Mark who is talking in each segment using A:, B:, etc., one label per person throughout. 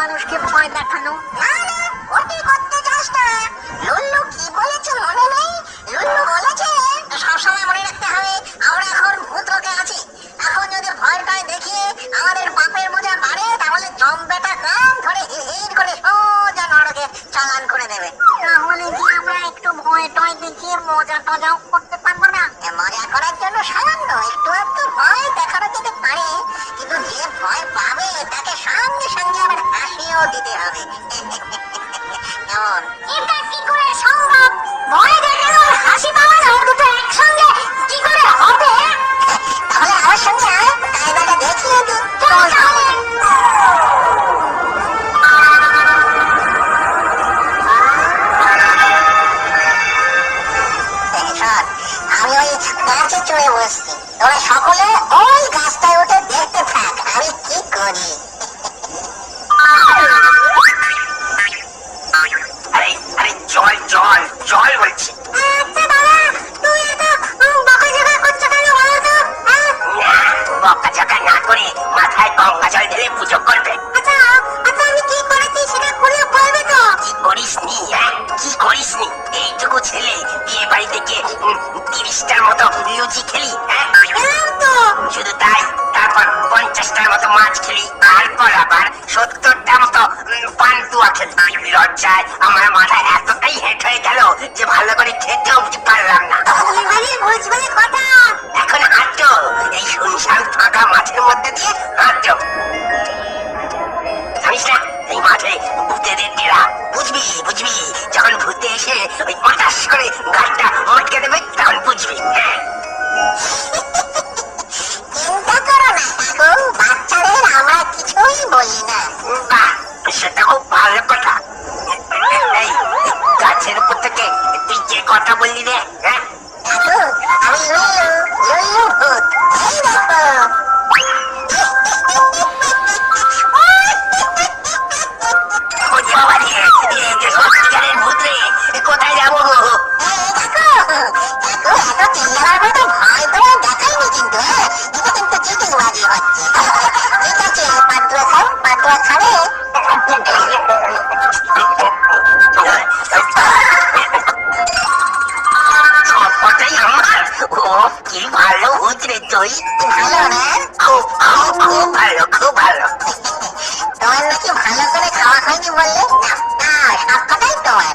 A: i don't give Romanos que vão arrendar canoa. লজ্জায় আমার মাথা এতটাই হেট হয়ে গেল যে ভালো করে খেতেও পারলাম না। এখন হাঁটো এই শুনশান ফাঁকা মাঠের মধ্যে দিয়ে হাঁটো জানিস না এই মাঠে ভূতেদের ডেরা। বুঝবি বুঝবি যখন ভূতে এসে ওই মাথার করে কথা বললি রে হ্যাঁ?
B: আমি
A: দুধ দই ভালো
B: না
A: খুব খুব খুব ভালো খুব ভালো
B: তোমার নাকি ভালো করে খাওয়া হয়নি বললে না সব কথাই তোমার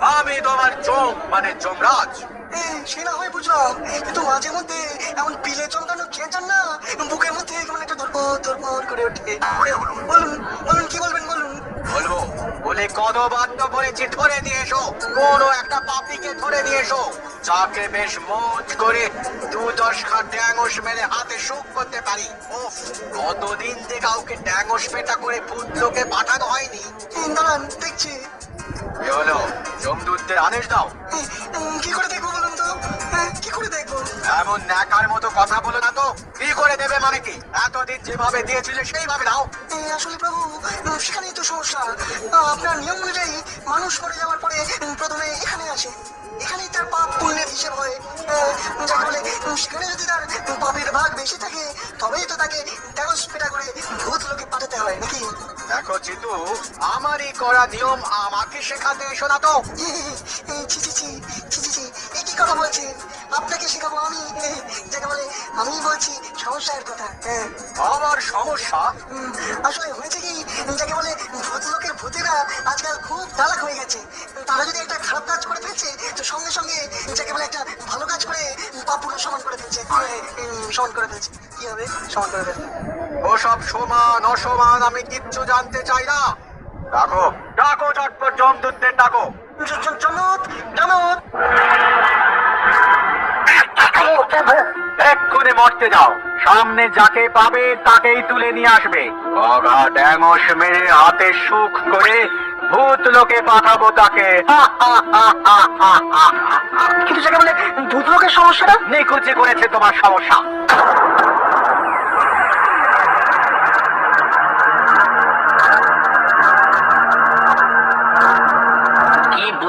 B: আমি
C: তোমার চোখ মানে
D: চোমরাজ হ্যাঁ, বুঝলাম। কিন্তু মাঝে মধ্যে এমন পিলে চমকানো খেয়ে যান না বুকের মধ্যে একটা ধরপর ধরপর করে ওঠে। হ্যাঁ, বলুন বলুন কি বলবেন বলুন?
C: বলব বলে কত ধরে এসো। একটা পাপিকে ধরে এসো। যাকে বেশ মজ করে দু দশ খা ড্যাঙস মেরে হাতে সুখ করতে পারি। ও কতদিন থেকে কাউকে ড্যাঙস পেটা করে ভূত লোকে পাঠানো হয়নি।
D: হ্যাঁ, দাঁড়ান দেখছি।
C: হলো জমদূতদের আদেশ দাও।
D: কি করে দেখব বলুন তো? হ্যাঁ, কি করে দেখব?
C: এমন ন্যাকার মতো কথা বলো না তো। কি করে দেবে মানে কি? এতদিন যেভাবে দিয়েছিলে সেইভাবে দাও।
D: আসলে প্রভু সেখানেই তো সমস্যা। আপনার নিয়ম অনুযায়ী মানুষ মরে যাওয়ার পরে প্রথমে এখানে আসে। এখানেই তার পাপ পুণ্যের হিসেব হয়। যাকে বলে সেখানে যদি তার পাপের ভাগ বেশি থাকে তবেই তো তাকে দেগস পেটা করে
C: চিতু আমারই করা নিয়ম আমাকে শেখাতে এসো না তো।
D: এই, এই, ছি ছি ছি ছি ছি ছি এই কি কথা বলছেন? আপনাকে শেখাবো আমি। যাকে বলে আমি বলছি সমস্যার কথা। হ্যাঁ।
C: আমার সমস্যা?
D: আসলে হয়েছে কি যাকে বলে ভূত লোকের ভূতেরা আজকাল খুব চালাক হয়ে গেছে। তারা যদি একটা খারাপ কাজ করে ফেলছে তো সঙ্গে সঙ্গে যাকে বলে একটা ভালো কাজ করে পাপুরা সমান করে ফেলছে। সমান করে ফেলছে। কি হবে? সমান করে
C: ওসব সমান অসমান আমি কিচ্ছু জানতে চাই না। ডাকো। ডাকো জমদূতদের ডাকো। এক্ষুনি মরতে যাও। সামনে যাকে পাবে তাকেই তুলে নিয়ে আসবে। অগা ড্যাঙস মেরে হাতে সুখ করে ভূত লোকে পাঠাবো তাকে।
D: কিন্তু যাকে বলে ভূত লোকের সমস্যাটা?
C: নিকুচি করেছে তোমার সমস্যা।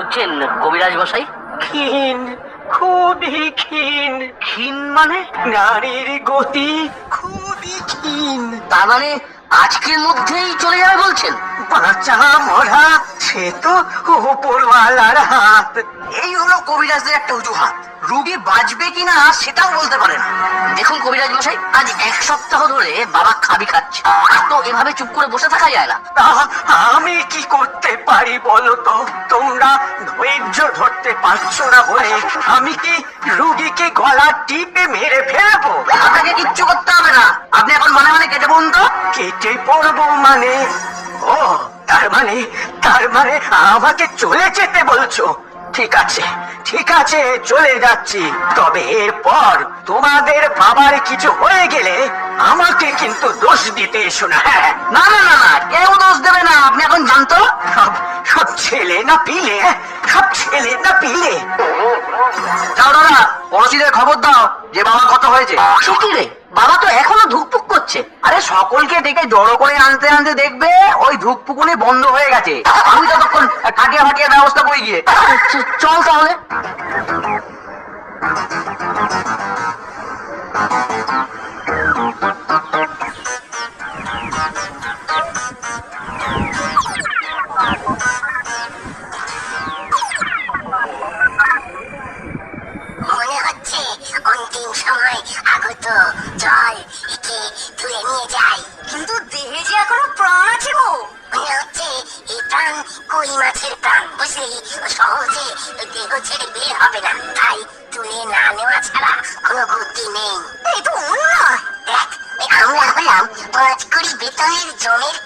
E: কি বুঝছেন কবিরাজ মশাই?
D: ক্ষীণ খুবই ক্ষীণ।
E: ক্ষীণ মানে?
D: নারীর গতি খুবই ক্ষীণ।
E: তার মানে আজকের মধ্যেই চলে যাবে বলছেন?
D: বাঁচা মরা সে তো উপরওয়ালার হাত।
E: এই হলো কবিরাজদের একটা অজুহাত। রুগী বাঁচবে কিনা সেটাও বলতে পারে না। দেখুন কবিরাজ মশাই আজ এক সপ্তাহ ধরে বাবা খাবি খাচ্ছে। আর তো এভাবে চুপ করে বসে থাকা যায় না।
D: আমি কি করতে পারি বলো তো? তোমরা ধৈর্য ধরতে পারছ না বলে আমি কি রুগীকে গলা টিপে মেরে ফেলব?
E: আপনাকে কিচ্ছু করতে হবে না। আপনি এখন মনে মনে কেটে পড়ুন তো।
D: কেটে পড়ব মানে তার মানে তার মানে আমাকে চলে যেতে বলছো। ঠিক আছে ঠিক আছে, চলে যাচ্ছি। তবে এরপর তোমাদের বাবার কিছু হয়ে গেলে আমাকে কিন্তু দোষ দিতে এসো না। হ্যাঁ
E: না না না না, কেউ দোষ দেবে না। আপনি এখন জানতো?
D: সব সব ছেলে না পিলে? সব ছেলে না পিলে?
E: যাও দাদা পড়োশিদের খবর দাও। যে বাবা কত হয়েছে? সত্যি রে বাবা তো এখনও ধুকপুক করছে। আরে সকলকে ডেকে জড়ো করে আনতে আনতে দেখবে ওই ধুকপুকুনি বন্ধ হয়ে গেছে। আমি ততক্ষণ কাটিয়া ফাটিয়ে ব্যবস্থা করে গিয়ে। চল তাহলে।
B: মনে কই মাছের প্রাণ বুঝলি সহজে দেহ ছেড়ে বের হবে না। তাই তুলে না নেওয়া ছাড়া কোনো বুদ্ধি নেই।
F: এই তো
B: দেখ আমরা হলাম পাঁচ কুড়ি বেতনের জমির